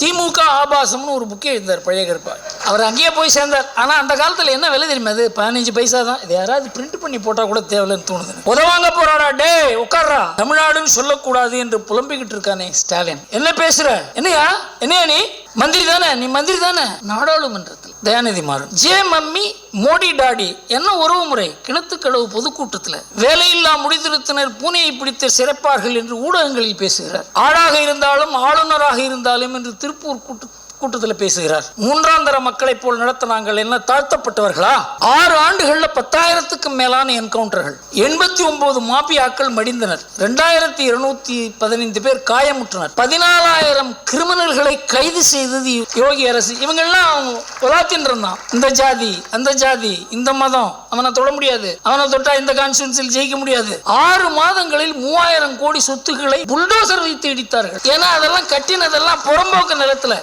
திமுக ஆபாசம்னு ஒரு புக்கே எழுந்தார் பழைய கருப்பா. அவர் அங்கேயே போய் சேர்ந்தார். ஆனால் அந்த காலத்தில் என்ன விலை தெரியுமா அது? பதினஞ்சு பைசா தான். இது யாராவது பிரிண்ட் பண்ணி போட்டால் கூட தேவையில்லைன்னு தோணுது. உதவாங்க போறாடா டே உட்கார்றா. தமிழ்நாடுன்னு சொல்லக்கூடாது என்று புலம்பிக்கிட்டு இருக்கானே ஸ்டாலின். என்ன பேசுற? என்னையா? என்னையா நீ? மந்திரி தானே? நீ மந்திரி தானே? நாடாளுமன்றம். தயாநிதிமாறன் ஜே மம்மி மோடி டாடி என்ன உறவு முறை? கிணத்துக்கடவு பொதுக்கூட்டத்தில். வேலையில்லா முடிதிருத்தினர் பூனையை பிடித்து சிறப்பார்கள் என்று ஊடகங்களில் பேசுகிறார். ஆளாக இருந்தாலும் ஆளுநராக இருந்தாலும் என்று திருப்பூர் கூட்டு கூட்டத்தில் பேசுகிறார். மூன்றாம் தர மக்களைப் போல் நடத்த நாங்கள் என்ன தாழ்த்தப்பட்டவர்களா? ஆறு ஆண்டுகள்ல பத்தாயிரத்துக்கும் மேலான என்கவுண்டர்கள். எண்பத்தி ஒன்பது மாபியாக்கள் மடிந்தனர். ரெண்டாயிரத்தி இருநூத்தி பதினைந்து பேர் காயமுற்றனர். பதினாலாயிரம் கிரிமினல்களை கைது செய்தது யோகி அரசு. இவங்கெல்லாம் உலாத்தின்றான் இந்த ஜாதி அந்த ஜாதி இந்த மதம். அவனை தொட முடியாது. அவனை தொட்டா இந்த கான்ஸ்டியூன்சியில் ஜெயிக்க முடியாது. ஆறு மாதங்களில் மூவாயிரம் கோடி சொத்துக்களை புல்டோசர் வைத்து இடித்தார்கள். ஏன்னா அதெல்லாம் கட்டினதெல்லாம் புறம்போக்கு நிலத்துல.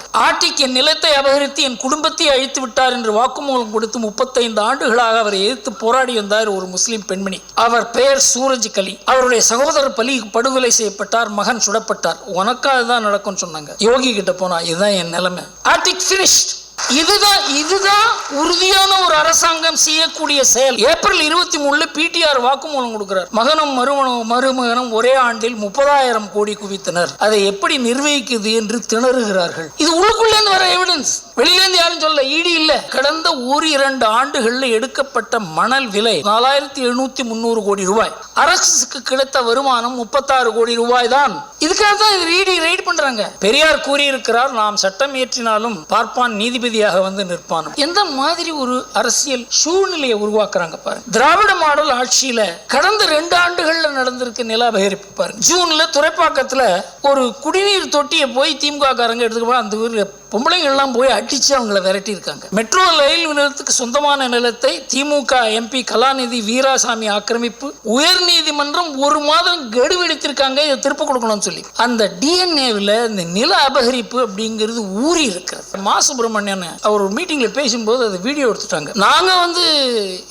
மாலிக் என் நிலத்தை அபகரித்து என் குடும்பத்தை அழித்து விட்டார் என்று வாக்குமூலம் கொடுத்து முப்பத்தைந்து ஆண்டுகளாக அவரை எதிர்த்து போராடி வந்தார் ஒரு முஸ்லீம் பெண்மணி. அவர் பெயர் சூரஜ் கலி. அவருடைய சகோதரர் பலி படுகொலை செய்யப்பட்டார் மகன் சுடப்பட்டார். உனக்காக தான் நடக்கும்னு சொன்னாங்க. யோகி கிட்ட போனா இதுதான் என் நிலைமை. ஆர்டிக் பினிஷ்ட் இதுதான் இதுதான் உறுதியான ஒரு அரசாங்கம் செய்யக்கூடிய செயல். ஏப்ரல் இருபத்தி மூணுல பிடிஆர் வாக்குமூலம் கொடுக்கிறார். மகனும் மருமனும் மருமகனும் ஒரே ஆண்டில் முப்பதாயிரம் கோடி குவித்தனர். அதை எப்படி நிர்வகிக்குது என்று திணறுகிறார்கள். இது உள்ளுக்குள்ளே வர எவிடன்ஸ் வெளியில இருந்து யாரும் சொல்ல ஈடு இல்ல. கடந்த ஒரு இரண்டு ஆண்டுகள்ல எடுக்கப்பட்ட மணல் விலை நாலாயிரத்தி எழுநூத்தி முந்நூறு கோடி ரூபாய். அரசுக்கு கிடைத்த வருமானம் முப்பத்தாறு கோடி ரூபாய் தான். இதுக்காக தான் இது ரீடி ரைட் பண்றாங்க. பெரியார் கூறியிருக்கிறார் நாம் சட்டம் இயற்றினாலும் பார்ப்பான் நீதிபதியாக வந்து நிற்பான். எந்த மாதிரி ஒரு அரசியல் சூழ்நிலையை உருவாக்குறாங்க பாருங்க. திராவிட மாடல் ஆட்சியில கடந்த ரெண்டு ஆண்டுகள்ல நடந்திருக்கு நில அபகரிப்பு பாருங்க. ஜூன்ல துறைப்பாக்கத்துல ஒரு குடிநீர் தொட்டியை போய் திமுக காரங்க எடுத்துக்க அந்த ஊர்ல பொம்பளைங்கள்லாம் போய் அடித்து அவங்கள விரட்டி இருக்காங்க மெட்ரோ ரயில் நிலையத்துக்கு சொந்தமான நிலத்தை திமுக எம்பி கலாநிதி வீராசாமி ஆக்கிரமிப்பு உயர் நீதிமன்றம் ஒரு மாதம் கெடுவெடுத்திருக்காங்க இதை திருப்ப கொடுக்கணும்னு சொல்லி. அந்த டிஎன்ஏவில் இந்த நில அபகரிப்பு அப்படிங்கிறது ஊறி இருக்கிறது. மா சுப்பிரமணியன் அவர் ஒரு மீட்டிங்கில் பேசும்போது அதை வீடியோ எடுத்துட்டாங்க. நாங்கள் வந்து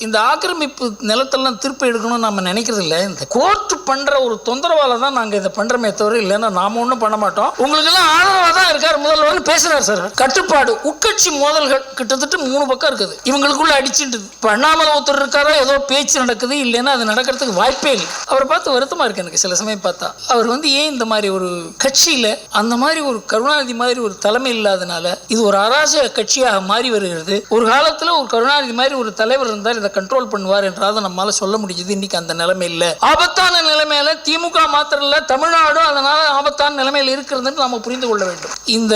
இந்த ஆக்கிரமிப்பு நிலத்தெல்லாம் திருப்பி எடுக்கணும்னு நம்ம நினைக்கிறது இல்லை. இந்த கோர்ட் பண்ணுற ஒரு தொந்தரவால தான் நாங்கள் இதை பண்ணுறோமே தவிர இல்லைன்னா நாம ஒன்றும் பண்ண மாட்டோம். உங்களுக்கெல்லாம் ஆதரவாக தான் இருக்கார் முதல்வர் பேசுகிறார் அரசர்கள் கட்டுப்பாடு உட்கட்சி மோதல்கள் கிட்டத்தட்ட மூணு பக்கம் இருக்குது. இவங்களுக்குள்ள அடிச்சுட்டு இப்போ அண்ணாமலை ஒருத்தர் இருக்காரா ஏதோ பேச்சு நடக்குது இல்லைன்னா அது நடக்கிறதுக்கு வாய்ப்பே இல்லை. அவரை பார்த்து வருத்தமா இருக்கு எனக்கு சில சமயம் பார்த்தா. அவர் வந்து ஏன் இந்த மாதிரி ஒரு கட்சியில அந்த மாதிரி ஒரு கருணாநிதி மாதிரி ஒரு தலைமை இல்லாதனால இது ஒரு அராஜக கட்சியாக மாறி வருகிறது. ஒரு காலத்துல ஒரு கருணாநிதி மாதிரி ஒரு தலைவர் இருந்தார் இதை கண்ட்ரோல் பண்ணுவார் என்றாவது நம்மளால சொல்ல முடிஞ்சது இன்னைக்கு அந்த நிலைமை இல்லை. ஆபத்தான நிலைமையில திமுக மாத்திரம் இல்ல தமிழ்நாடும் அதனால ஆபத்தான நிலைமையில் இருக்கிறதுன்னு நாம புரிந்து கொள்ள வேண்டும். இந்த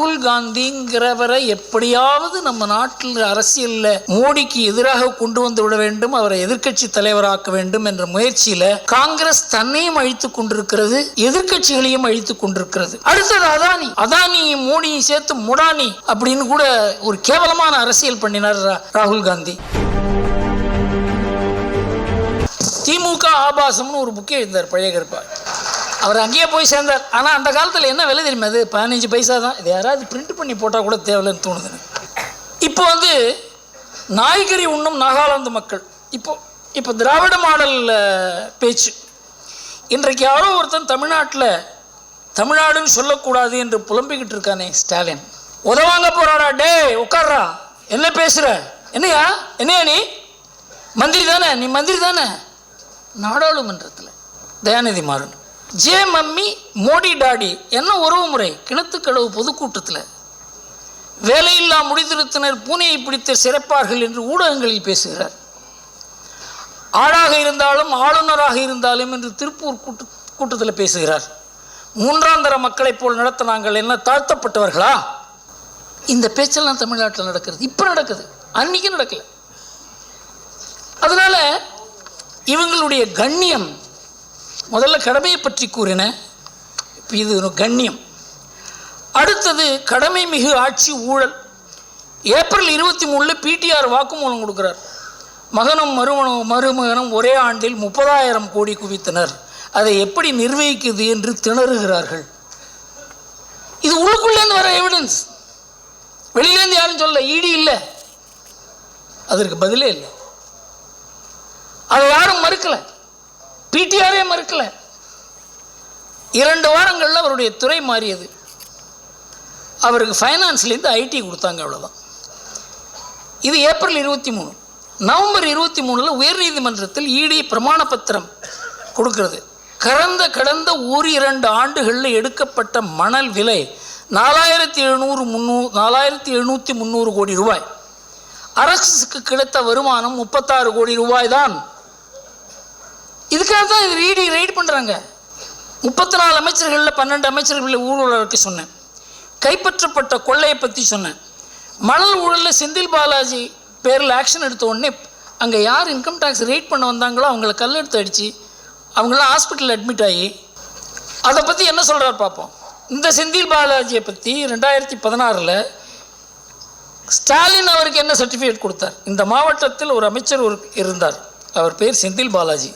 ராகுல் காந்திங்கிறவரை எப்படியாவது நம்ம நாட்டில் அரசியலில் மோடிக்கு எதிராக கொண்டு வந்து விட வேண்டும் அவரை எதிர்கட்சி தலைவராக்க வேண்டும் என்ற முயற்சியில காங்கிரஸ் தன்னையும் அழித்துக் கொண்டிருக்கிறது எதிர்கட்சிகளையும் அழித்துக் கொண்டிருக்கிறது. அடுத்தது அதானி. அதானி மோடியை சேர்த்து முடானி அப்படின்னு கூட ஒரு கேவலமான அரசியல் பண்ணினார் ராகுல் காந்தி. திமுக ஆபாசம்னு ஒரு புக்கே எழுந்தார் பழைய கருப்பா. அவர் அங்கேயே போய் சேர்ந்தார். ஆனால் அந்த காலத்தில் என்ன விலை தெரியுமா அது பதினஞ்சு பைசா தான். இது யாராவது பிரிண்ட் பண்ணி போட்டால் கூட தேவையில்லைன்னு தோணுது இப்போ வந்து நாய்கறி உண்ணும் நாகாலாந்து மக்கள். இப்போ இப்போ திராவிட மாடலில் பேச்சு. இன்றைக்கு யாரோ ஒருத்தன் தமிழ்நாட்டில் தமிழ்நாடுன்னு சொல்லக்கூடாது என்று புலம்பிக்கிட்டு இருக்கானே ஸ்டாலின். உதவாங்க போகிறாடா டே உட்கார்றா. என்ன பேசுகிற என்னையா? என்னையா நீ? மந்திரி தானே? நீ மந்திரி தானே? நாடாளுமன்றத்தில் தயாநிதி மாறன் ஜே மம்மி மோடி டாடி என்ன உறவு முறை? கிணத்துக்கடவு பொதுக்கூட்டத்தில். வேலையில்லா முடித்திருத்தினர் பூனையை பிடித்து சிறப்பார்கள் என்று ஊடகங்களில் பேசுகிறார். ஆளாக இருந்தாலும் ஆளுநராக இருந்தாலும் என்று திருப்பூர் கூட்டு கூட்டத்தில் பேசுகிறார். மூன்றாம் தர மக்களைப் போல் நடத்த நாங்கள் என்ன தாழ்த்தப்பட்டவர்களா? இந்த பேச்செல்லாம் தமிழ்நாட்டில் நடக்கிறது. இப்போ நடக்குது. அன்னைக்கு நடக்கலை. அதனால இவங்களுடைய கண்ணியம் முதல்ல கடமையை பற்றி கூறினேன் இப்போ இது ஒரு கண்ணியம். அடுத்தது கடமை மிகு ஆட்சி ஊழல். ஏப்ரல் இருபத்தி மூணில் பிடிஆர் வாக்குமூலம் கொடுக்குறார். மகனும் மருமனும் மருமகனும் ஒரே ஆண்டில் முப்பதாயிரம் கோடி குவித்தனர். அதை எப்படி நிர்வகிக்குது என்று திணறுகிறார்கள். இது உள்ளுக்குள்ளேருந்து வர எவிடன்ஸ் வெளியிலேருந்து யாரும் சொல்ல ஈடு இல்லை. அதற்கு பதிலே இல்லை. அதை யாரும் மறுக்கலை. பிடிஆரே மறுக்கல. இரண்டு வாரங்களில் அவருடைய துறை மாறியது. அவருக்கு ஃபைனான்ஸ்லேருந்து ஐடி கொடுத்தாங்க அவ்வளோதான் இது ஏப்ரல் இருபத்தி மூணு. நவம்பர் இருபத்தி மூணில் உயர்நீதிமன்றத்தில் இடி பிரமாண பத்திரம் கொடுக்கிறது. கடந்த கடந்த ஒரு இரண்டு ஆண்டுகளில் எடுக்கப்பட்ட மணல் விலை நாலாயிரத்தி எழுநூறு முந்நூறு நாலாயிரத்தி எழுநூற்றி முந்நூறு கோடி ரூபாய். அரசுக்கு கிடைத்த வருமானம் முப்பத்தாறு கோடி ரூபாய் தான் இதுக்காக தான் இது ரீடிங் ரைட் பண்ணுறாங்க முப்பத்தி நாலு அமைச்சர்களில் பன்னெண்டு அமைச்சர்களில் ஊழலுக்கு சொன்னேன். கைப்பற்றப்பட்ட கொள்ளையை பற்றி சொன்னேன். மணல் ஊழலில் செந்தில் பாலாஜி பேரில் ஆக்ஷன் எடுத்த உடனே அங்கே யார் இன்கம் டேக்ஸ் ரைட் பண்ண வந்தாங்களோ அவங்கள கல்லெடுத்து அடித்து அவங்களாம் ஹாஸ்பிட்டலில் அட்மிட் ஆகி அதை பற்றி என்ன சொல்கிறார் பார்ப்போம். இந்த செந்தில் பாலாஜியை பற்றி ரெண்டாயிரத்தி பதினாறில் ஸ்டாலின் அவருக்கு என்ன சர்டிஃபிகேட் கொடுத்தார்? இந்த மாவட்டத்தில் ஒரு அமைச்சர் ஒரு இருந்தார். அவர் பேர் செந்தில் பாலாஜி.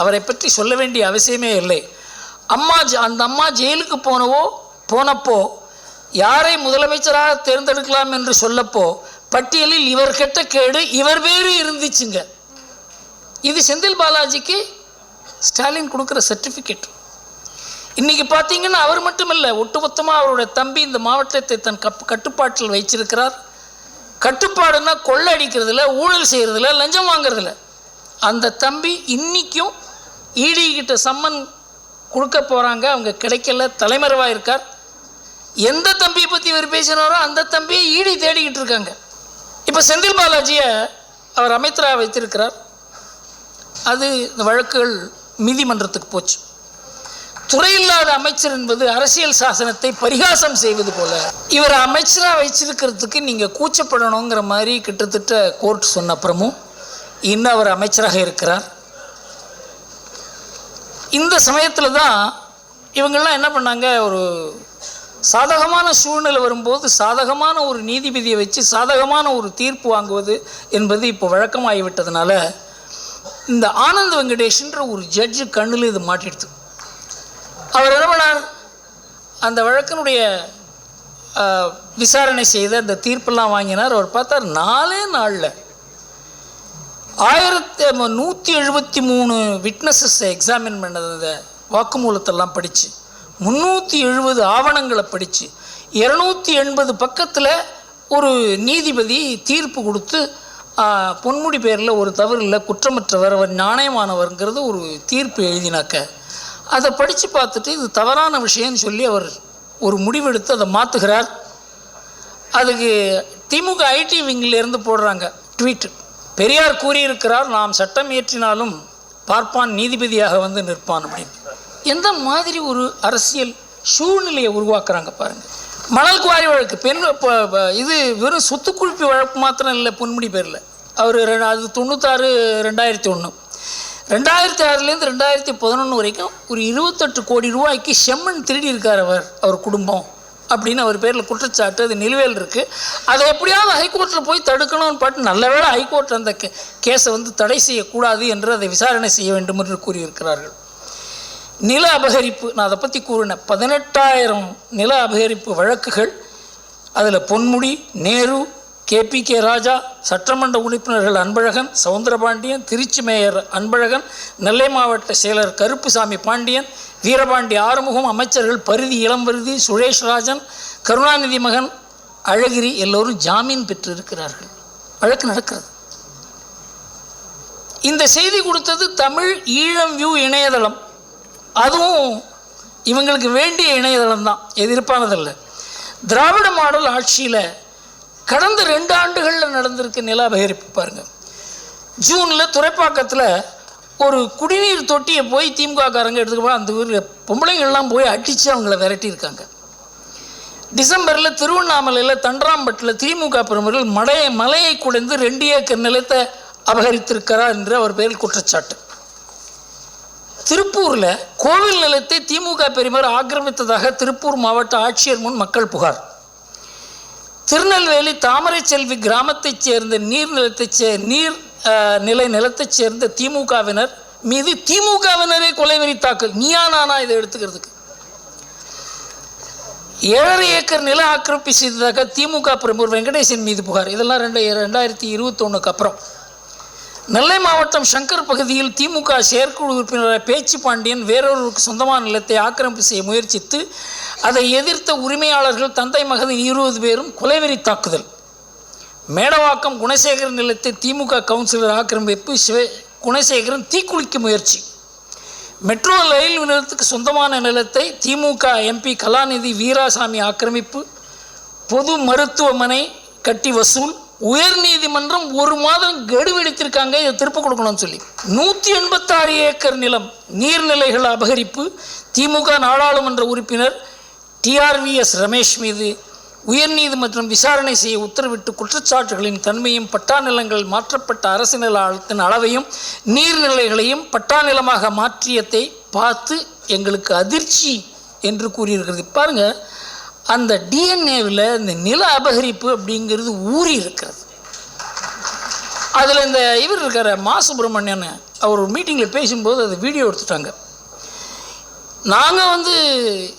அவரை பற்றி சொல்ல வேண்டிய அவசியமே இல்லை. அம்மா அந்த அம்மா ஜெயிலுக்கு போனவோ போனப்போ யாரை முதலமைச்சராக தேர்ந்தெடுக்கலாம் என்று சொல்லப்போ பட்டியலில் இவர் கெட்ட கேடு இவர் வேறு இருந்துச்சுங்க. இது செந்தில் பாலாஜிக்கு ஸ்டாலின் கொடுக்குற சர்டிஃபிகேட். இன்னைக்கு பார்த்தீங்கன்னா அவர் மட்டுமல்ல ஒட்டுமொத்தமாக அவருடைய தம்பி இந்த மாவட்டத்தை தன் கப் கட்டுப்பாட்டில் வைச்சிருக்கிறார் கட்டுப்பாடுன்னா கொள்ளை அடிக்கிறதுல ஊழல் செய்கிறதுல லஞ்சம் வாங்குறதில்லை அந்த தம்பி இன்றைக்கும் ஈடிக்கிட்ட சம்மன் கொடுக்க போகிறாங்க அவங்க கிடைக்கல தலைமறைவாக இருக்கார். எந்த தம்பியை பற்றி இவர் பேசினாரோ அந்த தம்பியை ஈடி தேடிக்கிட்டு இருக்காங்க. இப்போ செந்தில் பாலாஜியை அவர் அமைச்சராக வைத்திருக்கிறார். அது இந்த வழக்குகள் நீதிமன்றத்துக்கு போச்சு. துறையில்லாத அமைச்சர் என்பது அரசியல் சாசனத்தை பரிகாசம் செய்வது போல இவர் அமைச்சராக வச்சிருக்கிறதுக்கு நீங்கள் கூச்சப்படணுங்கிற மாதிரி கிட்டத்தட்ட கோர்ட் சொன்ன அப்புறமும் இன்னும் அவர் அமைச்சராக இருக்கிறார். இந்த சமயத்தில் தான் இவங்கெல்லாம் என்ன பண்ணாங்க ஒரு சாதகமான சூழ்நிலை வரும்போது சாதகமான ஒரு நீதிபதியை வச்சு சாதகமான ஒரு தீர்ப்பு வாங்குவது என்பது இப்போ வழக்கமாகிவிட்டதுனால இந்த ஆனந்த் வெங்கடேஷ்ன்ற ஒரு ஜட்ஜு கண்ணில் இது மாட்டிடுது. அவர் என்ன பண்ணார் அந்த வழக்கினுடைய விசாரணை செய்து அந்த தீர்ப்பெல்லாம் வாங்கினார். அவர் பார்த்தார் நாலே நாளில் ஆயிரத்தி நூற்றி எழுபத்தி மூணு விட்னஸஸ் எக்ஸாமின் பண்ணதை வாக்குமூலத்தெல்லாம் படித்து முந்நூற்றி எழுபது ஆவணங்களை படித்து இரநூத்தி எண்பது பக்கத்தில் ஒரு நீதிபதி தீர்ப்பு கொடுத்து பொன்முடி பேரில் ஒரு தவறு இல்லை குற்றமற்றவர் அவர் நாணயமானவருங்கிறது ஒரு தீர்ப்பு எழுதினாக்க. அதை படித்து பார்த்துட்டு இது தவறான விஷயம்னு சொல்லி அவர் ஒரு முடிவெடுத்து அதை மாற்றுகிறார் அதுக்கு திமுக ஐடி விங்கிலேருந்து போடுறாங்க ட்வீட்டு. பெரியார் கூறியிருக்கிறார் நாம் சட்டம் இயற்றினாலும் பார்ப்பான் நீதிபதியாக வந்து நிற்பான் அப்படின்னு. எந்த மாதிரி ஒரு அரசியல் சூழ்நிலையை உருவாக்குறாங்க பாருங்கள் மணல் குவாரி வழக்கு பெண் இப்போ இது வெறும் சொத்து குழுப்பி வழக்கு மாத்திரம் இல்லை பொன்முடி பேரில். அவர் அது தொண்ணூத்தாறு ரெண்டாயிரத்தி ஒன்று ரெண்டாயிரத்தி ஆறுலேருந்து ரெண்டாயிரத்தி பதினொன்று வரைக்கும் ஒரு இருபத்தெட்டு கோடி ரூபாய்க்கு செம்மண் திருடி இருக்கார் அவர் அவர் குடும்பம். அப்படின்னு அவர் பேரில் குற்றச்சாட்டு அது நிலுவையில் இருக்குது அதை எப்படியாவது ஹைகோர்ட்டில் போய் தடுக்கணும்னு பாட்டு நல்ல வேளை ஹைகோர்ட் அந்த கேஸை வந்து தடை செய்யக்கூடாது என்று அதை விசாரணை செய்ய வேண்டும் என்று கூறியிருக்கிறார்கள். நில அபகரிப்பு நான் அதை பற்றி கூறினேன். பதினெட்டாயிரம் நில அபகரிப்பு வழக்குகள் அதில் பொன்முடி நேரு கேபிகே ராஜா சட்டமன்ற உறுப்பினர்கள் அன்பழகன் சவுந்தரபாண்டியன் திருச்சி மேயர் அன்பழகன் நெல்லை மாவட்ட செயலர் கருப்புசாமி பாண்டியன் வீரபாண்டி ஆறுமுகம் அமைச்சர்கள் பருதி இளம்பருதி சுரேஷ் ராஜன் கருணாநிதி மகன் அழகிரி எல்லோரும் ஜாமீன் பெற்றிருக்கிறார்கள். வழக்கு நடக்கிறது. இந்த செய்தி கொடுத்தது தமிழ் ஈழம் வியூ இணையதளம். அதுவும் இவங்களுக்கு வேண்டிய இணையதளம் தான். எதிர்ப்பானதல்ல. திராவிட மாடல் ஆட்சியில் கடந்த ரெண்டு ஆண்டுகளில் நடந்திருக்க நில அபகரிப்பு பாருங்கள் ஜூனில் துறைப்பாக்கத்தில் ஒரு குடிநீர் தொட்டியை போய் திமுககாரங்க எடுத்துக்க போனால் அந்த ஊரில் பொம்பளைங்கள்லாம் போய் அடித்து அவங்கள விரட்டியிருக்காங்க. டிசம்பரில் திருவண்ணாமலையில் தண்டராம்பட்டில் திமுக பிரமுகர்கள் மலையை மலையை குடைந்து ரெண்டு ஏக்கர் நிலத்தை அபகரித்திருக்கிறார் என்று அவர் பேரில் குற்றச்சாட்டு. திருப்பூரில் கோவில் நிலத்தை திமுக பெருமர் ஆக்கிரமித்ததாக திருப்பூர் மாவட்ட ஆட்சியர் முன் மக்கள் புகார். திருநெல்வேலி தாமரை செல்வி கிராமத்தைச் சேர்ந்த நீர் நிலத்தைச் சே நீர் அஹ், நிலை நிலத்தைச் சேர்ந்த திமுகவினர் மீது திமுகவினரே கொலைவெறி தாக்கல் நீயா நானா இதை எடுத்துக்கிறதுக்கு? ஏழரை ஏக்கர் நில ஆக்கிரமிப்பு செய்ததாக திமுக பிரமுகர் வெங்கடேசன் மீது புகார். இதெல்லாம் ரெண்டு ரெண்டாயிரத்தி இருபத்தொன்னுக்கு அப்புறம். நெல்லை மாவட்டம் சங்கர் பகுதியில் திமுக செயற்குழு உறுப்பினர் பேச்சு பாண்டியன் வேறொருவருக்கு சொந்தமான நிலத்தை ஆக்கிரமிப்பு செய்ய முயற்சித்து அதை எதிர்த்த உரிமையாளர்கள் தந்தை மகன் இருபது பேரும் கொலைவெறி தாக்குதல். மேடவாக்கம் குணசேகரன் நிலத்தை திமுக கவுன்சிலர் ஆக்கிரமிப்பு சிவ குணசேகரன் தீக்குளிக்க முயற்சி. மெட்ரோ ரயில் நிலையத்துக்கு சொந்தமான நிலத்தை திமுக எம்பி கலாநிதி வீராசாமி ஆக்கிரமிப்பு பொது மருத்துவமனை கட்டி வசூல் உயர்நீதிமன்றம் ஒரு மாதம் கெடுவெடுத்திருக்காங்க இதை திருப்ப கொடுக்கணும்னு சொல்லி. நூற்றி எண்பத்தாறு ஏக்கர் நிலம் நீர்நிலைகள் அபகரிப்பு திமுக நாடாளுமன்ற உறுப்பினர் டிஆர்விஎஸ் ரமேஷ் மீது உயர்நீதிமன்றம் விசாரணை செய்ய உத்தரவிட்டு குற்றச்சாட்டுகளின் தன்மையும் பட்டா நிலங்கள் மாற்றப்பட்ட அரசு நிலத்தின் அளவையும் நீர்நிலைகளையும் பட்டா நிலமாக மாற்றியதை பார்த்து எங்களுக்கு அதிர்ச்சி என்று கூறியிருக்கிறது. பாருங்கள் அந்த டிஎன்ஏவில் இந்த நில அபகரிப்பு அப்படிங்கிறது ஊறி இருக்கிறது. அதில் இந்த இவர் இருக்கார் மா சுப்பிரமணியன் அவர் ஒரு மீட்டிங்கில் பேசும்போது அதை வீடியோ எடுத்துட்டாங்க. நாங்கள் வந்து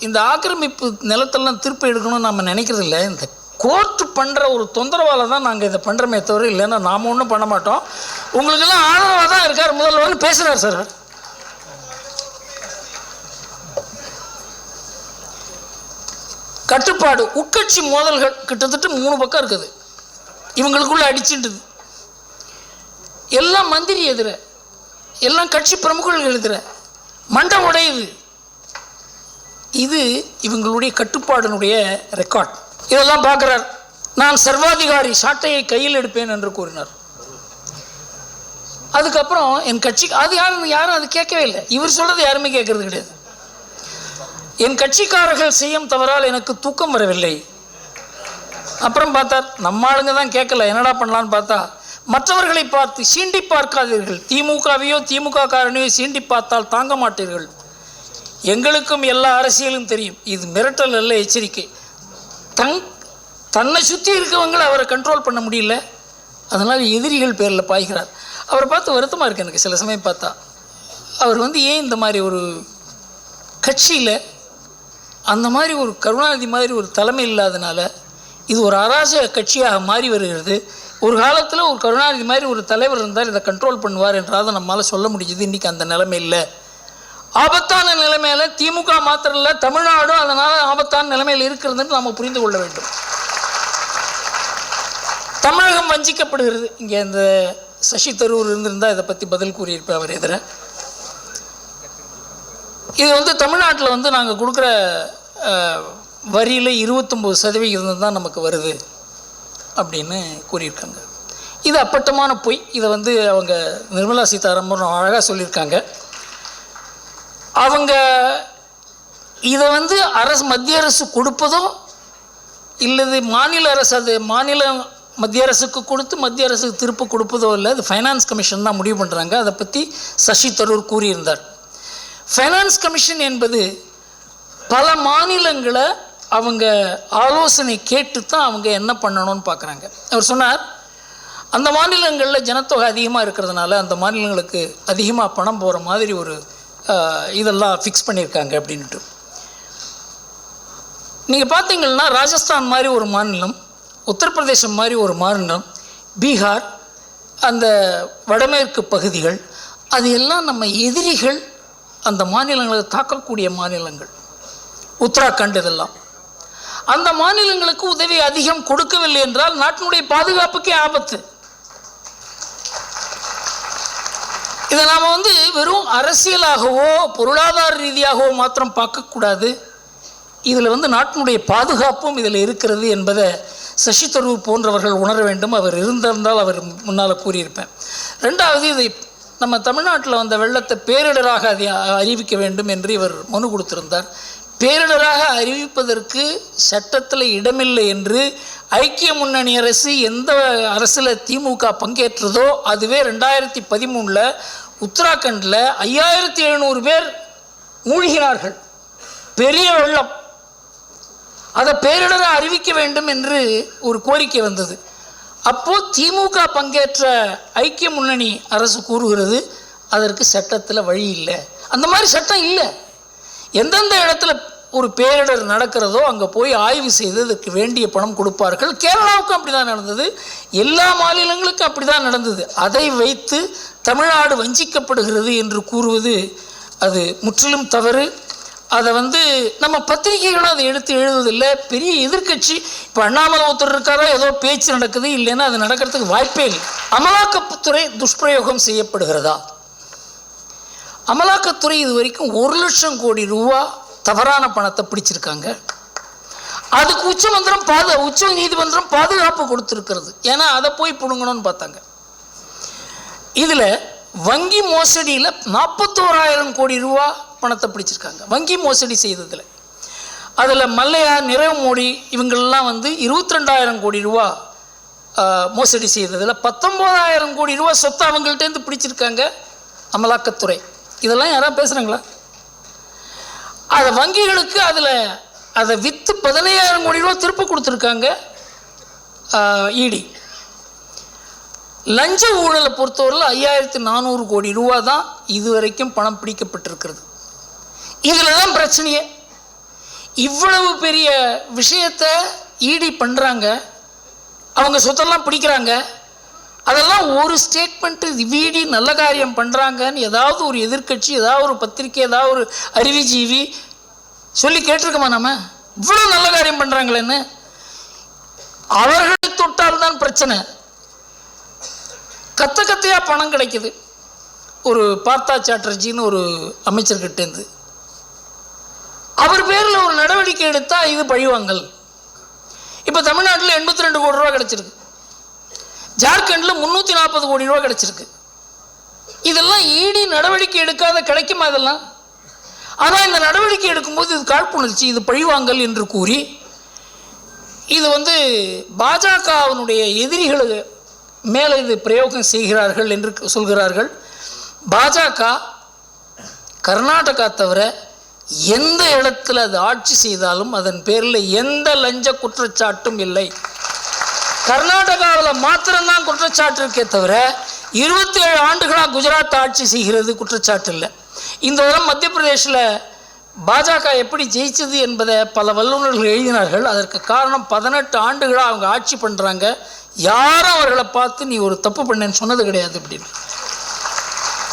இந்த ஆக்கிரமிப்பு நிலத்தெல்லாம் திருப்பி எடுக்கணும்னு நம்ம நினைக்கிறதில்ல இந்த கோர்ட்டு பண்ணுற ஒரு தொந்தரவால் தான் நாங்கள் இதை பண்ணுறோமே தவிர இல்லைன்னா நாம் ஒன்றும் பண்ண மாட்டோம். உங்களுக்கெல்லாம் ஆதரவாக தான் இருக்கார் முதல்வர் பேசுகிறார் சார். கட்டுப்பாடு உட்கட்சி மோதல்கள் கிட்டத்தட்ட மூணு பக்கம் இருக்குது. இவங்களுக்குள்ள அடிச்சுட்டுது. எல்லாம் மந்திரி எதிர எல்லாம் கட்சி பிரமுகர்கள் எழுதுற மண்டம் உடையுது. இது இவங்களுடைய கட்டுப்பாடினுடைய ரெக்கார்ட் இதெல்லாம் பார்க்குறார். நான் சர்வாதிகாரி சாட்டையை கையில் எடுப்பேன் என்று கூறினார். அதுக்கப்புறம் என் கட்சி அது யாரும் யாரும் அது கேட்கவே இல்லை. இவர் சொல்கிறது யாருமே கேட்கறது கிடையாது. என் கட்சிக்காரர்கள் செய்யும் தவறால் எனக்கு தூக்கம் வரவில்லை. அப்புறம் பார்த்தார் நம்ம ஆளுங்க தான் கேட்கல என்னடா பண்ணலான்னு பார்த்தா மற்றவர்களை பார்த்து சீண்டி பார்க்காதீர்கள். திமுகவையோ திமுக காரனையோ சீண்டி பார்த்தால் தாங்க மாட்டீர்கள். எங்களுக்கும் எல்லா அரசியலும் தெரியும். இது மிரட்டல் அல்ல எச்சரிக்கை. தன் தன்னை சுற்றி இருக்கவங்களை அவரை கண்ட்ரோல் பண்ண முடியல. அதனால் எதிரிகள் பேரில் பாய்கிறார். அவரை பார்த்து வருத்தமாக இருக்கு எனக்கு. சில சமயம் பார்த்தா அவர் வந்து ஏன் இந்த மாதிரி ஒரு கட்சியில் அந்த மாதிரி ஒரு கருணாநிதி மாதிரி ஒரு தலைமை இல்லாதனால இது ஒரு அராஜக கட்சியாக மாறி வருகிறது. ஒரு காலத்தில் ஒரு கருணாநிதி மாதிரி ஒரு தலைவர் இருந்தால் இதை கண்ட்ரோல் பண்ணுவார் என்றால் நம்மளால் சொல்ல முடிஞ்சது இன்றைக்கி அந்த நிலைமை இல்லை. ஆபத்தான நிலைமையில் திமுக மாத்திரம் இல்லை தமிழ்நாடும் அதனால் ஆபத்தான நிலைமையில் இருக்கிறதுன்னு நாம் புரிந்து கொள்ள வேண்டும். தமிழகம் வஞ்சிக்கப்படுகிறது. இங்கே இந்த சசி தரூர் இருந்திருந்தால் இதை பற்றி பதில் கூறியிருப்பேன் அவர் எதிர. இது வந்து தமிழ்நாட்டில் வந்து நாங்கள் கொடுக்குற வரியில் இருபத்தொம்போது சதவிகிதம் தான் நமக்கு வருது அப்படின்னு கூறியிருக்காங்க. இது அப்பட்டமான பொய். இதை வந்து அவங்க நிர்மலா சீதாராமன் அழகாக சொல்லியிருக்காங்க. அவங்க இதை வந்து அரசு மத்திய அரசு கொடுப்பதோ இல்லது மாநில அரசு அது மாநில மத்திய அரசுக்கு கொடுத்து மத்திய அரசுக்கு திருப்ப கொடுப்பதோ இல்லை அது ஃபைனான்ஸ் கமிஷன் தான் முடிவு பண்ணுறாங்க அதை பற்றி சசி தரூர் கூறியிருந்தார். ஃபைனான்ஸ் கமிஷன் என்பது பல மாநிலங்களை அவங்க ஆலோசனை கேட்டு தான் அவங்க என்ன பண்ணணும்னு பார்க்குறாங்க. அவர் சொன்னார் அந்த மாநிலங்களில் ஜனத்தொகை அதிகமாக இருக்கிறதுனால அந்த மாநிலங்களுக்கு அதிகமாக பணம் போகிற மாதிரி ஒரு இதெல்லாம் ஃபிக்ஸ் பண்ணியிருக்காங்க அப்படின்ட்டு நீங்கள் பார்த்தீங்கன்னா ராஜஸ்தான் மாதிரி ஒரு மாநிலம் உத்தரப்பிரதேசம் மாதிரி ஒரு மாநிலம் பீகார் அந்த வடமேற்கு பகுதிகள் அது எல்லாம் நம்ம எதிரிகள் அந்த மாநிலங்களை தாக்கக்கூடிய மாநிலங்கள். உத்தராகண்ட் இதெல்லாம். அந்த மாநிலங்களுக்கு உதவி அதிகம் கொடுக்கவில்லை என்றால் நாட்டினுடைய பாதுகாப்புக்கே ஆபத்து. இதை நாம் வந்து வெறும் அரசியலாகவோ பொருளாதார ரீதியாகவோ மாத்திரம் பார்க்கக்கூடாது. இதில் வந்து நாட்டினுடைய பாதுகாப்பும் இதில் இருக்கிறது என்பதை சசி தரூர் போன்றவர்கள் உணர வேண்டும். அவர் இருந்திருந்தால் அவர் முன்னால் கூறியிருப்பேன். ரெண்டாவது இதை நம்ம தமிழ்நாட்டில் வந்த வெள்ளத்தை பேரிடராக அதை அறிவிக்க வேண்டும் என்று இவர் மனு கொடுத்திருந்தார். பேரிடராக அறிவிப்பதற்கு சட்டத்தில் இடமில்லை என்று ஐக்கிய முன்னணி அரசு எந்த அரசில் திமுக பங்கேற்றதோ அதுவே ரெண்டாயிரத்தி பதிமூணில் உத்தராகண்டில் ஐயாயிரத்தி எழுநூறு பேர் மூழ்கினார்கள். பெரிய வெள்ளம். அதை பேரிடராக அறிவிக்க வேண்டும் என்று ஒரு கோரிக்கை வந்தது. அப்போது திமுக பங்கேற்ற ஐக்கிய முன்னணி அரசு கூறுகிறது அதற்கு சட்டத்தில் வழி இல்லை. அந்த மாதிரி சட்டம் இல்லை. எந்தெந்த இடத்துல ஒரு பேரிடர் நடக்கிறதோ அங்கே போய் ஆய்வு செய்து அதற்கு வேண்டிய பணம் கொடுப்பார்கள். கேரளாவுக்கும் அப்படி தான் நடந்தது. எல்லா மாநிலங்களுக்கும் அப்படி தான் நடந்தது. அதை வைத்து தமிழ்நாடு வஞ்சிக்கப்படுகிறது என்று கூறுவது அது முற்றிலும் தவறு. அதை வந்து நம்ம பத்திரிகைகளும் அதை எடுத்து எழுதுவதில்லை. பெரிய எதிர்க்கட்சி இப்போ அண்ணாமலை ஒருத்தர் இருக்காரோ ஏதோ பேச்சு நடக்குது இல்லைன்னா அது நடக்கிறதுக்கு வாய்ப்பே இல்லை. அமலாக்கத்துறை துஷ்பிரயோகம் செய்யப்படுகிறதா? அமலாக்கத்துறை இது வரைக்கும் ஒரு லட்சம் கோடி ரூபா தவறான பணத்தை பிடிச்சிருக்காங்க. அதுக்கு உச்சமந்திரம் பாது உச்ச நீதிமன்றம் பாதுகாப்பு கொடுத்துருக்கிறது. ஏன்னா அதை போய் பிடுங்கணும்னு பார்த்தாங்க. இதில் வங்கி மோசடியில் நாற்பத்தோராயிரம் கோடி ரூபா பணத்தை பிடிச்சிருக்காங்க. வங்கி மோசடி செய்ததில். அதில் மல்லையா நிரவ் மோடி இவங்கள்லாம் வந்து இருபத்தி ரெண்டாயிரம் கோடி ரூபா மோசடி செய்ததில் பத்தொம்போதாயிரம் கோடி ரூபா சொத்தை அவங்கள்ட்டேருந்து பிடிச்சிருக்காங்க அமலாக்கத்துறை. இதெல்லாம் யாராவது பேசுகிறாங்களா அதை வங்கிகளுக்கு அதில் அதை விற்று பதினையாயிரம் கோடி ரூபா திருப்ப கொடுத்துருக்காங்க இடி. லஞ்ச ஊழலை பொறுத்தவரையில் ஐயாயிரத்தி நானூறு கோடி ரூபா தான் இதுவரைக்கும் பணம் பிடிக்கப்பட்டிருக்கிறது. இதில் தான் பிரச்சனையே. இவ்வளவு பெரிய விஷயத்தை ஈடி பண்ணுறாங்க அவங்க சொத்தெல்லாம் பிடிக்கிறாங்க. அதெல்லாம் ஒரு ஸ்டேட்மெண்ட்டு வீடி நல்ல காரியம் பண்ணுறாங்கன்னு ஏதாவது ஒரு எதிர்க்கட்சி ஏதாவது ஒரு பத்திரிக்கை ஏதாவது ஒரு அறிவிஜீவி சொல்லி கேட்டிருக்கோமா நம்ம இவ்வளோ நல்ல காரியம் பண்ணுறாங்களேன்னு அவர்களை தொட்டால் தான் பிரச்சனை. கத்த கத்தையாக பணம் கிடைக்குது. ஒரு பார்த்தா சாட்டர்ஜின்னு ஒரு அமைச்சர்கிட்டேருந்து அவர் பேரில் ஒரு நடவடிக்கை எடுத்தால் இது பழிவாங்கல். இப்போ தமிழ்நாட்டில் எண்பத்தி ரெண்டு கோடி ரூபா கிடச்சிருக்கு. ஜார்க்கண்டில் முந்நூற்றி நாற்பது கோடி ரூபா கிடச்சிருக்கு. இதெல்லாம் ஈடி நடவடிக்கை எடுக்காத கிடைக்குமா இதெல்லாம்? ஆனால் இந்த நடவடிக்கை எடுக்கும்போது இது காழ்ப்புணர்ச்சி இது பழிவாங்கல் என்று கூறி இது வந்து பாஜகவினுடைய எதிரிகளுக்கு மேலே இது பிரயோகம் செய்கிறார்கள் என்று சொல்கிறார்கள். பாஜக கர்நாடகா தவிர எந்த இடத்துல அது ஆட்சி செய்தாலும் அதன் பேரில் எந்த லஞ்ச குற்றச்சாட்டும் இல்லை. கர்நாடகாவில் மாத்திரம்தான் குற்றச்சாட்டு இருக்கே தவிர இருபத்தி ஏழு ஆண்டுகளாக குஜராத் ஆட்சி செய்கிறது குற்றச்சாட்டு இல்லை. இந்த தரம் மத்திய பிரதேசில் பாஜக எப்படி ஜெயிச்சது என்பதை பல வல்லுநர்கள் எழுதினார்கள். அதற்கு காரணம் பதினெட்டு ஆண்டுகளாக அவங்க ஆட்சி பண்ணுறாங்க யாரும் அவர்களை பார்த்து நீ ஒரு தப்பு பண்ணேன்னு சொன்னது கிடையாது அப்படின்னு.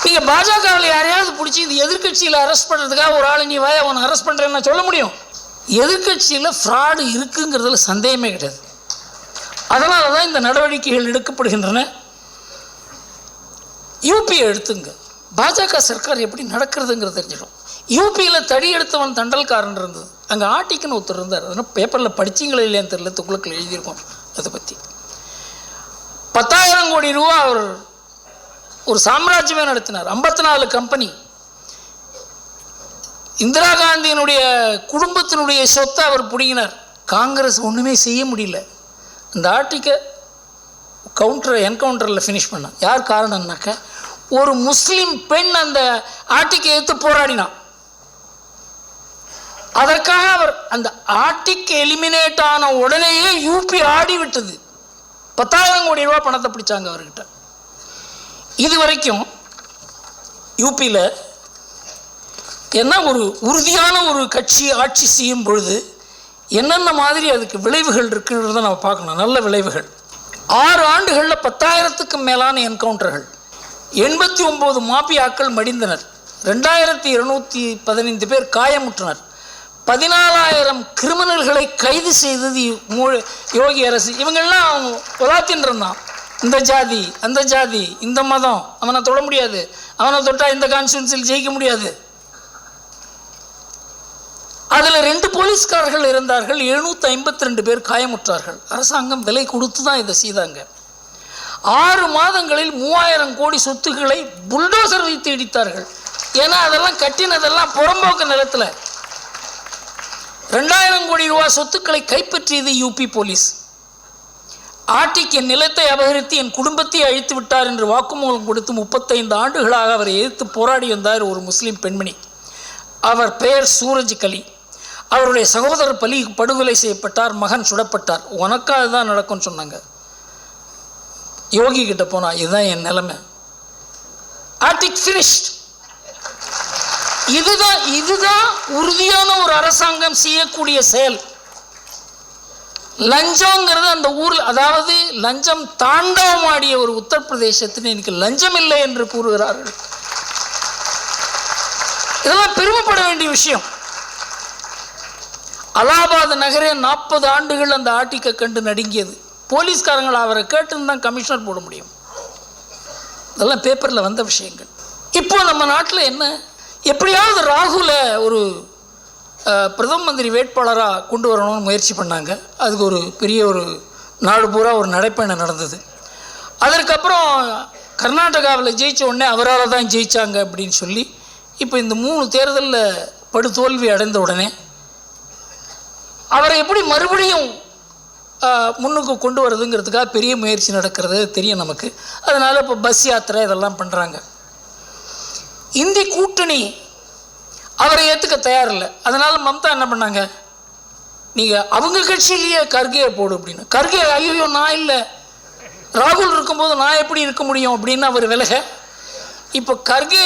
நீங்கள் பாஜகவில் யாரையாவது பிடிச்சி இது எதிர்க்கட்சியில் அரெஸ்ட் பண்ணுறதுக்காக ஒரு ஆள் நீ வாயை அவனை அரெஸ்ட் பண்ணுறேன்னு சொல்ல முடியும். எதிர்க்கட்சியில் ஃப்ராடு இருக்குங்கிறதுல சந்தேகமே கிடையாது. அதனால தான் இந்த நடவடிக்கைகள் எடுக்கப்படுகின்றன. யூபியை எடுத்துங்க. பாஜக சர்க்கார் எப்படி நடக்கிறதுங்கிறது தெரிஞ்சிடும் யூபியில் தடி எடுத்தவன் தண்டல்காரன் இருந்தது. அங்கே ஆட்டிக்குன்னு ஒருத்தர் இருந்தார். அதனால் பேப்பரில் படிச்சிங்களே இல்லையான்னு தெரியல. துக்குளுக்கில் எழுதியிருக்கோம். அதை பற்றி பத்தாயிரம் கோடி ரூபா அவர் ஒரு சாம்ராஜ்யமே நடத்தினார். ஐம்பத்தி நாலு கம்பெனி இந்திரா காந்தியினுடைய குடும்பத்தினுடைய சொத்தை அவர் பிடுங்கினார். காங்கிரஸ் ஒன்றுமே செய்ய முடியல. அந்த ஆர்டிக்கை கவுண்டரை என்கவுண்டரில் ஃபினிஷ் பண்ணான். யார் காரணம்னாக்க ஒரு முஸ்லீம் பெண் அந்த ஆட்டிக்கை எடுத்து போராடினான். அதற்காக அவர் அந்த ஆட்டிக்கு எலிமினேட் ஆன உடனேயே யூபி ஆடி விட்டது பத்தாயிரம் கோடி ரூபா பணத்தை பிடிச்சாங்க அவர்கிட்ட. இது வரைக்கும் யூபியில் என்ன ஒரு உறுதியான ஒரு கட்சி ஆட்சி செய்யும் பொழுது என்னென்ன மாதிரி அதுக்கு விளைவுகள் இருக்குன்றதை நம்ம பார்க்கணும். நல்ல விளைவுகள். ஆறு ஆண்டுகளில் பத்தாயிரத்துக்கும் மேலான என்கவுண்டர்கள். எண்பத்தி ஒம்பது மாபியாக்கள் மடிந்தனர். ரெண்டாயிரத்தி இருநூற்றி பதினைந்து பேர் காயமுற்றனர். பதினாலாயிரம் கிரிமினல்களை கைது செய்தது மூ- யோகி அரசு. இவங்கெல்லாம் அவங்க உலாத்தின் இருந்தான் இந்த ஜாதி அந்த ஜாதி இந்த மதம் அவனை தொட முடியாது. அவனை தொட்டால் இந்த கான்ஃபிடன்ஸில் ஜெயிக்க முடியாது. அதில் ரெண்டு போலீஸ்காரர்கள் இருந்தார்கள். எழுநூற்றி ஐம்பத்தி ரெண்டு பேர் காயமுற்றார்கள். அரசாங்கம் விலை கொடுத்து தான் இதை செய்தாங்க. ஆறு மாதங்களில் மூவாயிரம் கோடி சொத்துக்களை புல்டோசர் வைத்து இடித்தார்கள். ஏன்னா அதெல்லாம் கட்டினதெல்லாம் புறம்போக்கு நிலத்தில். ரெண்டாயிரம் கோடி ரூபாய் சொத்துக்களை கைப்பற்றியது யூபி போலீஸ். ஆட்டிக்கு என் நிலத்தை அபகரித்து என் குடும்பத்தை அழித்து விட்டார் என்று வாக்குமூலம் கொடுத்து முப்பத்தைந்து ஆண்டுகளாக அவரை எதிர்த்து போராடி வந்தார் ஒரு முஸ்லீம் பெண்மணி. அவர் பெயர் சூரஜ் கலி. அவருடைய சகோதரர் பலி படுகொலை செய்யப்பட்டார் மகன் சுடப்பட்டார். உனக்கா அதுதான் நடக்கும்னு சொன்னாங்க. யோகி கிட்ட போனா இதுதான் என் நிலைமை. ஆர்டிக் ஃபினிஷ்ட் இதுதான் இதுதான் உறுதியான ஒரு அரசாங்கம் செய்யக்கூடிய செயல். லஞ்சங்கிறது அந்த ஊரில் அதாவது லஞ்சம் தாண்டவமாடிய ஒரு உத்தரப்பிரதேசத்தில் எனக்கு லஞ்சம் இல்லை என்று கூறுகிறார்கள். இதெல்லாம் பெருமைப்பட வேண்டிய விஷயம். அலாபாத் நகரே நாற்பது ஆண்டுகள் அந்த ஆட்டிக்க கண்டு நடுங்கியது. போலீஸ்காரங்களை அவரை கேட்டுன்னு தான் கமிஷனர் போட முடியும். இதெல்லாம் பேப்பரில் வந்த விஷயங்கள். இப்போ நம்ம நாட்டில் என்ன? எப்படியாவது ராகுல ஒரு பிரதம மந்திரி வேட்பாளராக கொண்டு வரணும்னு முயற்சி பண்ணாங்க. அதுக்கு ஒரு பெரிய ஒரு நாடு பூரா ஒரு நடைப்பயணம் நடந்தது. அதற்கப்புறம் கர்நாடகாவில் ஜெயிச்ச உடனே அவரால் தான் ஜெயிச்சாங்க அப்படின்னு சொல்லி இப்போ இந்த மூணு தேர்தலில் படுதோல்வி அடைந்த உடனே அவரை எப்படி மறுபடியும் முன்னுக்கு கொண்டு வரதுங்கிறதுக்காக பெரிய முயற்சி நடக்கிறது தெரியும் நமக்கு. அதனால் இப்போ பஸ் யாத்திரை இதெல்லாம் பண்ணுறாங்க இந்தி கூட்டணி அவரை ஏற்றுக்க தயாரில்லை அதனால் மம்தா என்ன பண்ணாங்க? நீங்கள் அவங்க கட்சியிலேயே கர்கேயை போடு அப்படின்னு. கர்கே ஐயோ நான் இல்லை. ராகுல் இருக்கும்போது நான் எப்படி இருக்க முடியும் அப்படின்னு அவர் விலக. இப்போ கர்கே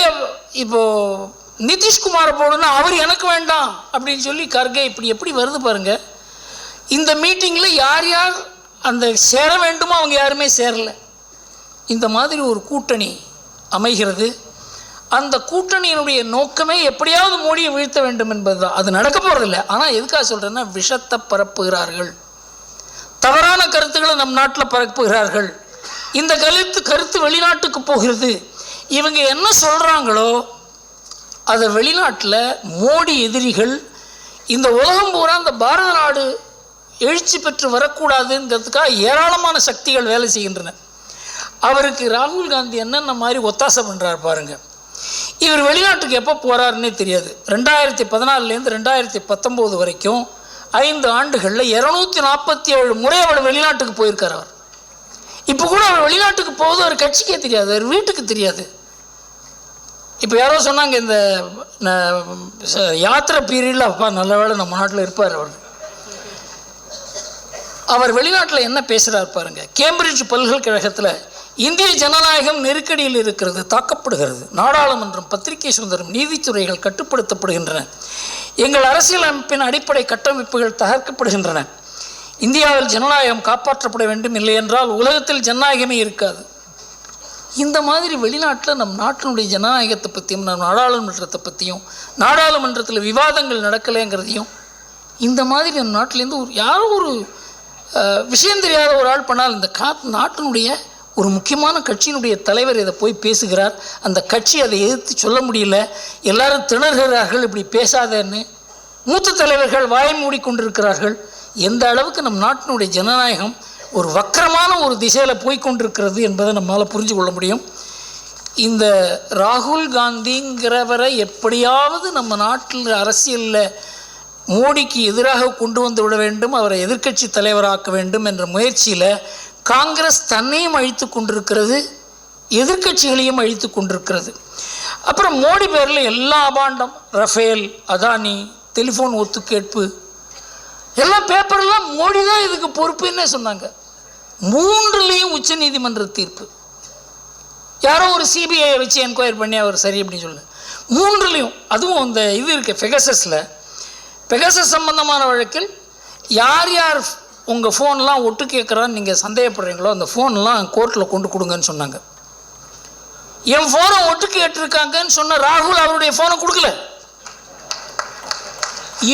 இப்போ நிதிஷ்குமாரை போடுன்னா அவர் எனக்கு வேண்டாம் அப்படின்னு சொல்லி கர்கே இப்படி எப்படி வருது பாருங்கள் இந்த மீட்டிங்கில் யார் யார் அந்த சேர வேண்டுமோ அவங்க யாருமே சேரலை. இந்த மாதிரி ஒரு கூட்டணி அமைகிறது. அந்த கூட்டணியினுடைய நோக்கமே எப்படியாவது மோடியை வீழ்த்த வேண்டும் என்பதுதான். அது நடக்க போகிறதில்ல ஆனால் எதுக்காக சொல்கிறேன்னா விஷத்தை பரப்புகிறார்கள். தவறான கருத்துக்களை நம் நாட்டில் பரப்புகிறார்கள். இந்த கருத்து கருத்து வெளிநாட்டுக்கு போகிறது. இவங்க என்ன சொல்கிறாங்களோ அதை வெளிநாட்டில் மோடி எதிரிகள் இந்த உலகம் பூரா இந்த பாரத நாடு எழுச்சி பெற்று வரக்கூடாதுங்கிறதுக்காக ஏராளமான சக்திகள் வேலை செய்கின்றன. அவருக்கு ராகுல் காந்தி என்னென்ன மாதிரி ஒத்தாசை பண்ணுறாரு பாருங்கள் இவர் வெளிநாட்டுக்கு எப்போ போகிறாருன்னே தெரியாது. ரெண்டாயிரத்தி பதினாலுலேருந்து ரெண்டாயிரத்தி பத்தொம்போது வரைக்கும் ஐந்து ஆண்டுகளில் இரநூத்தி நாற்பத்தி ஏழு முறை அவர் வெளிநாட்டுக்கு போயிருக்கார் அவர். இப்போ கூட அவர் வெளிநாட்டுக்கு போகுது அவர் கட்சிக்கே தெரியாது அவர் வீட்டுக்கு தெரியாது. இப்போ யாரோ சொன்னாங்க இந்த யாத்திரை பீரியடில் அப்பா நல்ல வேளை நம்ம நாட்டில் இருப்பார் அவர். அவர் வெளிநாட்டில் என்ன பேசுகிறார் பாருங்க. கேம்பிரிட்ஜ் பல்கலைக்கழகத்தில் இந்திய ஜனநாயகம் நெருக்கடியில் இருக்கிறது தாக்கப்படுகிறது. நாடாளுமன்றம் பத்திரிகை சுதந்திரம் நீதித்துறைகள் கட்டுப்படுத்தப்படுகின்றன. எங்கள் அரசியலமைப்பின் அடிப்படை கட்டமைப்புகள் தகர்க்கப்படுகின்றன. இந்தியாவில் ஜனநாயகம் காப்பாற்றப்பட வேண்டும் இல்லை என்றால் உலகத்தில் ஜனநாயகமே இருக்காது. இந்த மாதிரி வெளிநாட்டில் நம் நாட்டினுடைய ஜனநாயகத்தை பற்றியும் நம் நாடாளுமன்றத்தை பற்றியும் நாடாளுமன்றத்தில் விவாதங்கள் நடக்கலைங்கிறதையும் இந்த மாதிரி நம் நாட்டிலேருந்து ஒரு யாரோ ஒரு விஷயம் தெரியாத ஒரு ஆள் பண்ணால் இந்த கா நாட்டினுடைய ஒரு முக்கியமான கட்சியினுடைய தலைவர் இதை போய் பேசுகிறார். அந்த கட்சி அதை எதிர்த்து சொல்ல முடியல. எல்லாரும் திணறுகிறார்கள் இப்படி பேசாதேன்னு. மூத்த தலைவர்கள் வாய் மூடிக்கொண்டிருக்கிறார்கள். எந்த அளவுக்கு நம் நாட்டினுடைய ஜனநாயகம் ஒரு வக்கரமான ஒரு திசையில் போய்கொண்டிருக்கிறது என்பதை நம்மால் புரிஞ்சு கொள்ள முடியும். இந்த ராகுல் காந்திங்கிறவரை எப்படியாவது நம்ம நாட்டில் அரசியலில் மோடிக்கு எதிராக கொண்டு வந்து விட வேண்டும் அவரை எதிர்க்கட்சி தலைவராக்க வேண்டும் என்ற முயற்சியில் காங்கிரஸ் தன்னையும் அழித்து கொண்டிருக்கிறது எதிர்க்கட்சிகளையும் அழித்து கொண்டிருக்கிறது. அப்புறம் மோடி பேரில் எல்லா அபாண்டம் ரஃபேல் அதானி டெலிஃபோன் ஒத்துக்கேட்பு எல்லாம் பேப்பர்லாம் மோடி தான் இதுக்கு பொறுப்புன்னே சொன்னாங்க. மூன்றுலேயும் உச்சநீதிமன்ற தீர்ப்பு. யாரோ ஒரு சிபிஐ வச்சு என்கொயரி பண்ணி அவர் சரி அப்படின்னு சொல்லு. மூன்றுலேயும் அதுவும் அந்த இது இருக்குது பெகசஸில் பெகசஸ் சம்பந்தமான வழக்கில் யார் யார் உங்கள் ஃபோன்லாம் ஒட்டு கேட்குறான்னு நீங்கள் சந்தேகப்படுறீங்களோ அந்த ஃபோன்லாம் கோர்ட்டில் கொண்டு கொடுங்கன்னு சொன்னாங்க. என் ஃபோனை ஒட்டு கேட்டிருக்காங்கன்னு சொன்ன ராகுல் அவருடைய ஃபோனை கொடுக்கல.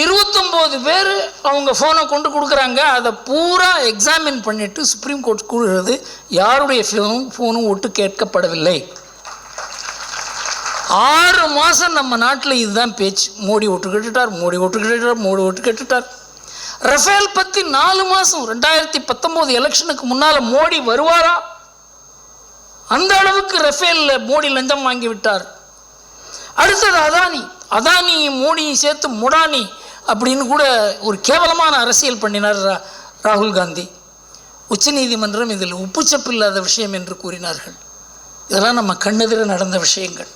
இருபத்தொம்போது பேர் அவங்க ஃபோனை கொண்டு கொடுக்குறாங்க. அதை பூரா எக்ஸாமின் பண்ணிட்டு சுப்ரீம் கோர்ட் கூறுகிறது யாருடைய ஃபோனும் ஃபோனும் ஒட்டு கேட்கப்படவில்லை. ஆறு மாதம் நம்ம நாட்டில் இதுதான் பேச்சு. மோடி ஒட்டு கேட்டுட்டார் மோடி ஒட்டு கேட்டுட்டார் மோடி ஒட்டு கேட்டுட்டார். ரஃபேல் பற்றி நாலு மாதம் ரெண்டாயிரத்தி பத்தொம்போது எலெக்ஷனுக்கு முன்னால் மோடி வருவாரா? அந்த அளவுக்கு ரஃபேலில் மோடி லஞ்சம் வாங்கி விட்டார். அடுத்தது அதானி. அதானியும் மோடியும் சேர்த்து முடானி அப்படின்னு கூட ஒரு கேவலமான அரசியல் பண்ணினார் ரா- ராகுல் காந்தி. உச்சநீதிமன்றம் இதில் உப்புச்சப்பு இல்லாத விஷயம் என்று கூறினார்கள். இதெல்லாம் நம்ம கண்ணெதிர நடந்த விஷயங்கள்.